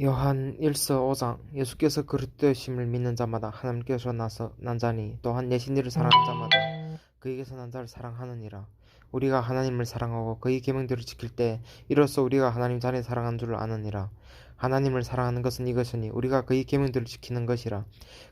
요한 1서 5장 예수께서 그리스도심을 믿는 자마다 하나님께서 나서 난 자니 또한 내신이를 사랑하는 자마다 그에게서 난 자를 사랑하느니라. 우리가 하나님을 사랑하고 그의 계명들을 지킬 때 이로써 우리가 하나님 자를 사랑한 줄 아느니라 하나님을 사랑하는 것은 이것이니 우리가 그의 계명들을 지키는 것이라.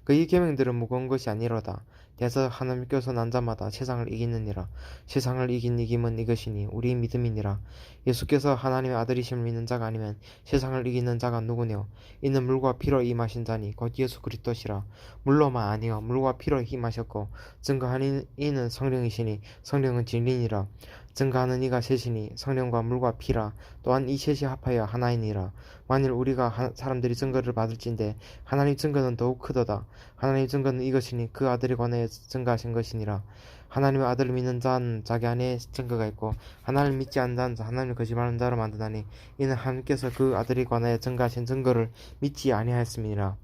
그의 계명들은 무거운 것이 아니로다. 대서 하나님께서 난 자마다 세상을 이기느니라. 세상을 이긴 이김은 이것이니 우리 믿음이니라. 예수께서 하나님의 아들이심을 믿는 자가 아니면 세상을 이기는 자가 누구뇨? 이는 물과 피로 임하신 자니 곧 예수 그리스도시라. 물로만 아니요 물과 피로 임하셨고 증거하는 이는 성령이시니 성령은 진리니라 증거하는 이가 셋이니 성령과 물과 피라. 또한 이 셋이 합하여 하나이니라. 만일 우리가 하- 사람들이 증거를 받을진대 하나님 증거는 더욱 크도다. 하나님 증거는 이것이니 그 아들에 관하여 증거하신 것이니라. 하나님의 아들을 믿는 자는 자기 안에 증거가 있고 하나님을 믿지 않는 자는 하나님을 거짓말하는 자로 만드나니 이는 하나님께서 그 아들에 관하여 증거하신 증거를 믿지 아니하였음이니라.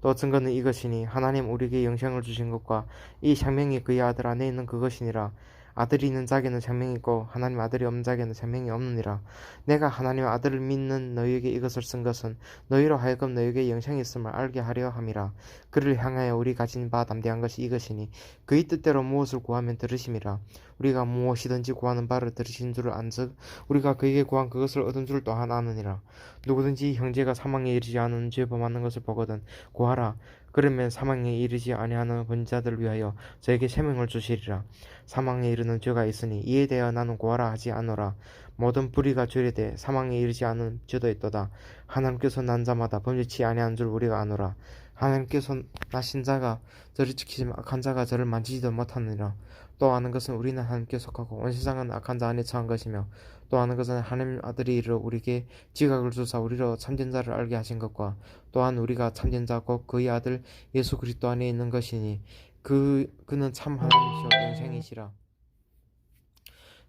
또 증거는 이것이니 하나님 우리에게 영생을 주신 것과 이 생명이 그의 아들 안에 있는 그것이니라 아들이 있는 자에게는 생명이 있고 하나님 아들이 없는 자에게는 생명이 없느니라. 내가 하나님의 아들을 믿는 너희에게 이것을 쓴 것은 너희로 하여금 너희에게 영생이 있음을 알게 하려 함이라. 그를 향하여 우리 가진 바 담대한 것이 이것이니 그의 뜻대로 무엇을 구하면 들으심이라. 우리가 무엇이든지 구하는 바를 들으신 줄 안즉 우리가 그에게 구한 그것을 얻은 줄 또한 아느니라. 누구든지 형제가 사망에 이르지 않은 죄 범하는 것을 보거든 구하라 그러면 사망에 이르지 아니하는 번자들을 위하여 저에게 생명을 주시리라. 사망에 이르는 죄가 있으니 이에 대하여 나는 구하라 하지 않노라. 모든 불의가 죄례되 사망에 이르지 않은 죄도 있도다. 하나님께서 난 자마다 범죄치 아니한 줄 우리가 아노라. 하나님께서 나신 자가 저를 지키시면 악한 자가 저를 만지지도 못하느니라 또 아는 것은 우리는 하나님께 속하고 온 세상은 악한 자 안에 처한 것이며 또 아는 것은 하나님 아들이 이르러 우리에게 지각을 주사 우리로 참된 자를 알게 하신 것과 또한 우리가 참된 자곧 그의 아들 예수 그리스도 안에 있는 것이니 그 그는 참 하나님이시오 영생이시라.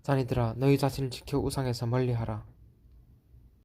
자니들아 너희 자신을 지켜 우상에서 멀리하라